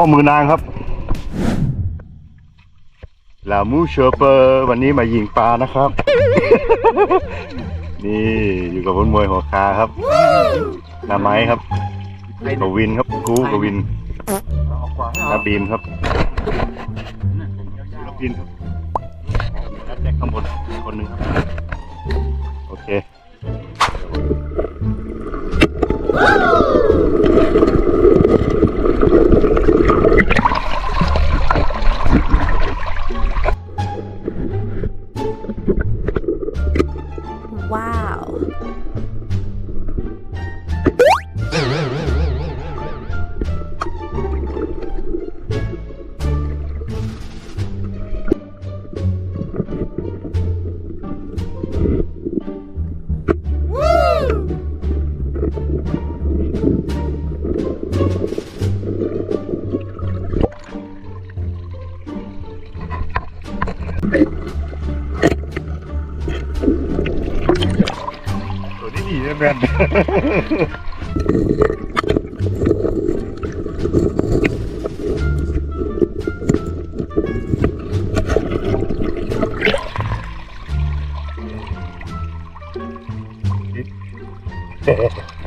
ข้อมือนางครับลามูเชอร์เปอร์วันนี้มายิงปลานะครับ นี่อยู่กับคนมวยหัวคาครับนาไม้ครับกวินครับกูกวินนาบีมครับนาบีมครับนัดแจ็คข้างบนคนหนึ่งครับโอเค Wow. bad. Ha ha ha.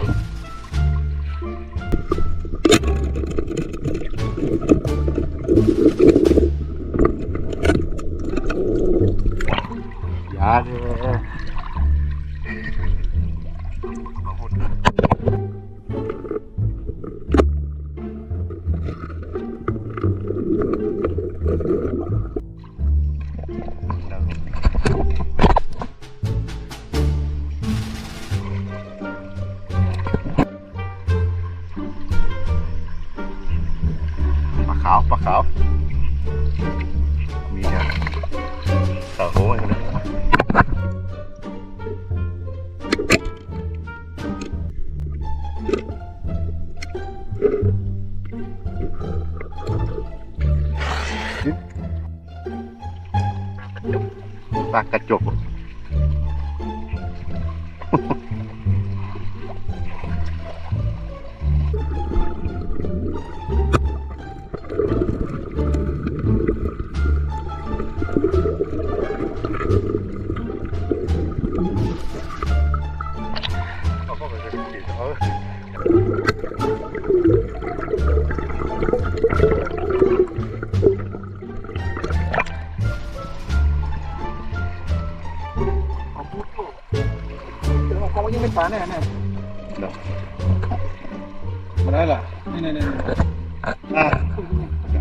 ป เขายังไม่ปลาแน่แน่เนาะมาได้ล่ะนี่นี่นี่อะ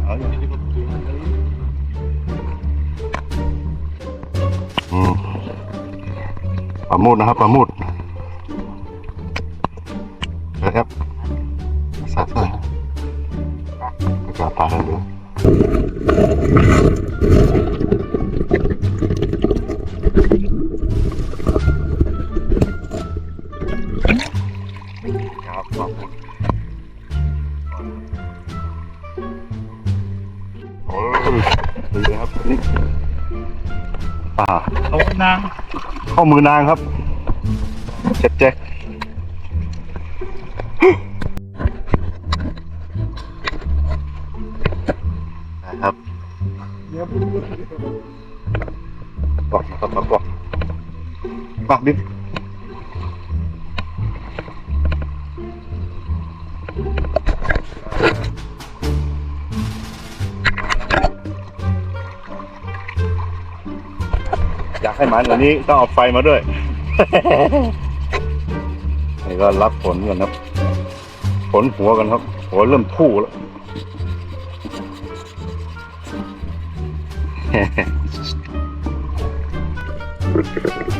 เอาอย่างนี้อืมปลาหมุดนะครับปลาหมุดนะครับสาดเลยก็จะปลาทั้งเดือ ข้อมือนางครับเจ็คแจ็คนะครับเดี๋ยวบอกนะครับบอกบอกบอกดิากให้มันกว่านี้ต้องเอาไฟมาด้วยนี่ก็รับผลกันครับผลหัวกันครับหัวเริ่มพู่แล้วเ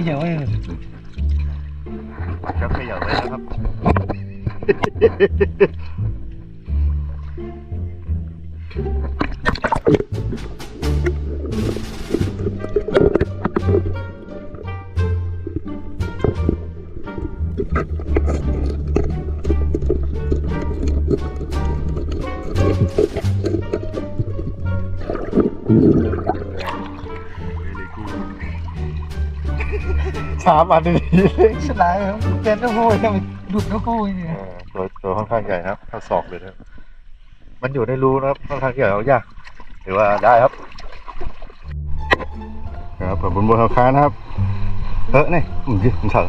ขย่าไวแล้วก็เยอะเว้ยครับขยับไว้นะครับามอันนี้ฉลาดครับเป็นน้ำหูยังดุดน้ำหูนี่เออตัวตัวค่อนข้างใหญ่ครับเท่าศอกเลยนะครับมันอยู่ในรูนะครับค่อนข้างใหญ่เอายากถือว่าได้ครับ ครับผมบนบนเขาค้านะครับเออนี่อืมดิมันเถอะ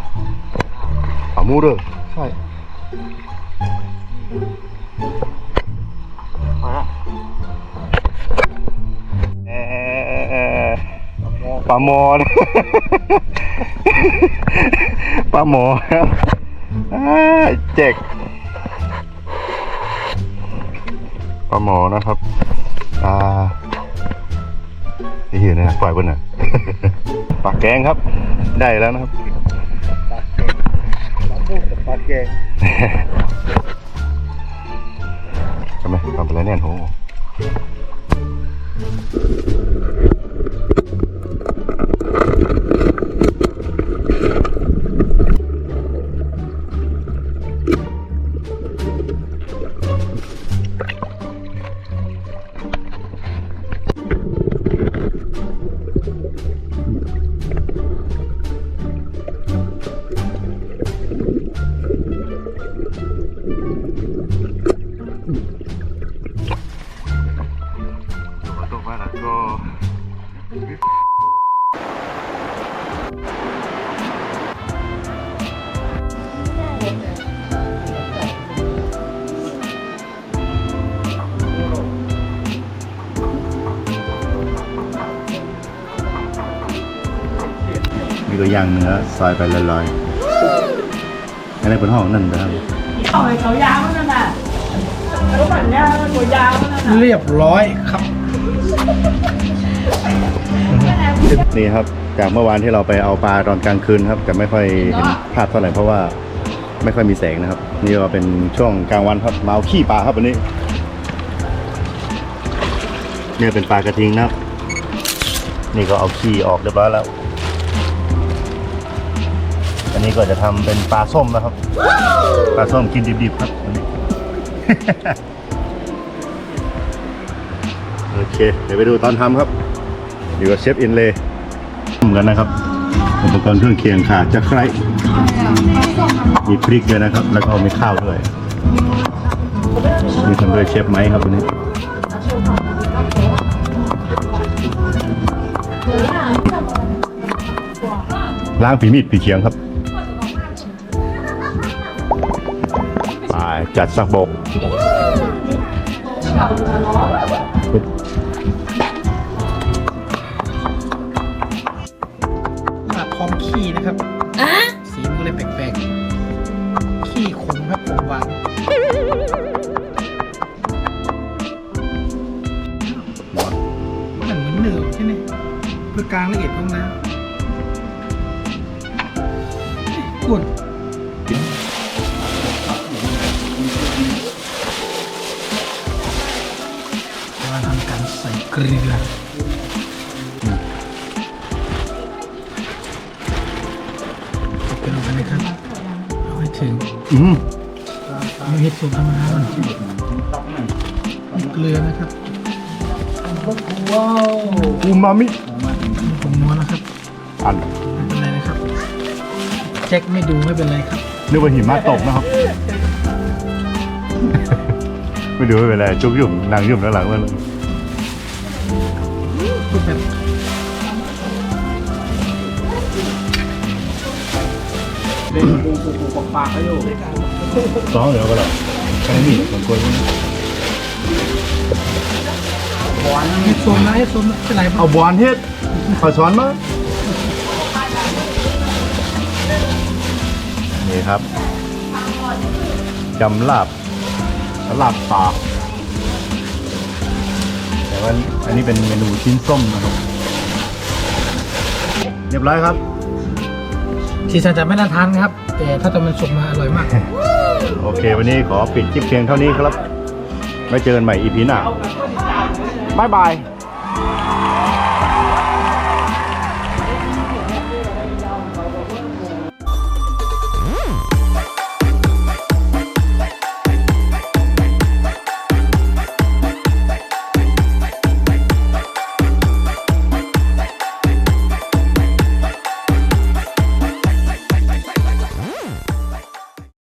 เอามูเด้อใช่เอ่อปลาหมอนะ ปลาหมอครับอ่าเจ็กปลาหมอนะครับ อ่านี่เห็นนะปล่อยบนน่ะปลาแกงครับ ได้แล้วนะครับปลาแกงทำไมทำไปแล้วเนี่ยโห มีตัวอย่างเนื้อซอยไปลอยๆอันนี้เป็นห้องนั่นนะครับเอาไอ้เขายาวนั่นน่ะแล้วแบบเนี้ยมันตัวยาวนั่นน่ะเรียบร้อยครับนี่ครับจากเมื่อวานที่เราไปเอาปลาตอนกลางคืนครับแต่ไม่ค่อยเห็นภาพเท่าไหร่เพราะว่าไม่ค่อยมีแสงนะครับ นี่ก็เป็นช่วงกลางวันครับมาเอาขี้ปลาครับวันนี้เนี่ยเป็นปลากระทิงนะครับ นี่ก็เอาขี้ออกเรียบร้อยแล้วอั นนี้ก็จะทำเป็นปลาส้มนะครับ ปลาส้มกินดิบๆครับอันนี้ โอเค เดี๋ยวไปดูตอนทำครับ อยู่กับเชฟอินเลยทำกันนะครับ อุปกรณ์เครื่องเคียงค่ะจะใครมีพริกด้วยนะครับ แล้วก็มีข้าวด้วยมีทำด้วยเชฟไม้ครับวันนี้ล้างฝีมีดฝีเคียงครับ จัดสักบกมาพร้อมขี้นะครับสีมันก็เลยแปลกๆ ขี้ขมครับผมหวานมันเหมือนเหนือใช่ไหมเพื่อกลางละเอียดของน้ำกุ่น เกลือเป็นลงไปเลยครับเอาให้ถึงอืมเอาเห็ดสูตรธรรมดาก่อนมีเกลือนะครับอูมามิผมนัวนะครับอันไม่เป็นไรนะครับ แจ็คไม่ดูไม่เป็นไรครับนึกว่าหิมะตกนะครับ ไม่ดูไม่เป็นไรจุกยุ่มนางยุ่มด้านหลังมันพูด แบบเล่นปูปูปูปากปากเขาอยู่สองเดี๋ยวก็แล้วแค่นี้สองคนหวานให้ชมนะให้ชมนะเป็นไรเอาบอลเฮ็ดขอช้อนมานี่ครับจำลาบลาบปากแต่ ว่าอันนี้เป็นเมนูชิ้นส้มนะครับ เรียบร้อยครับสีสันจะไม่น่าทานครับ แต่ถ้าตอนมันสุกมาอร่อยมาก โอเค วันนี้ขอปิดคลิปเพียงเท่านี้ครับไว้เจอกันใหม่ EP หน้าบ๊ายบาย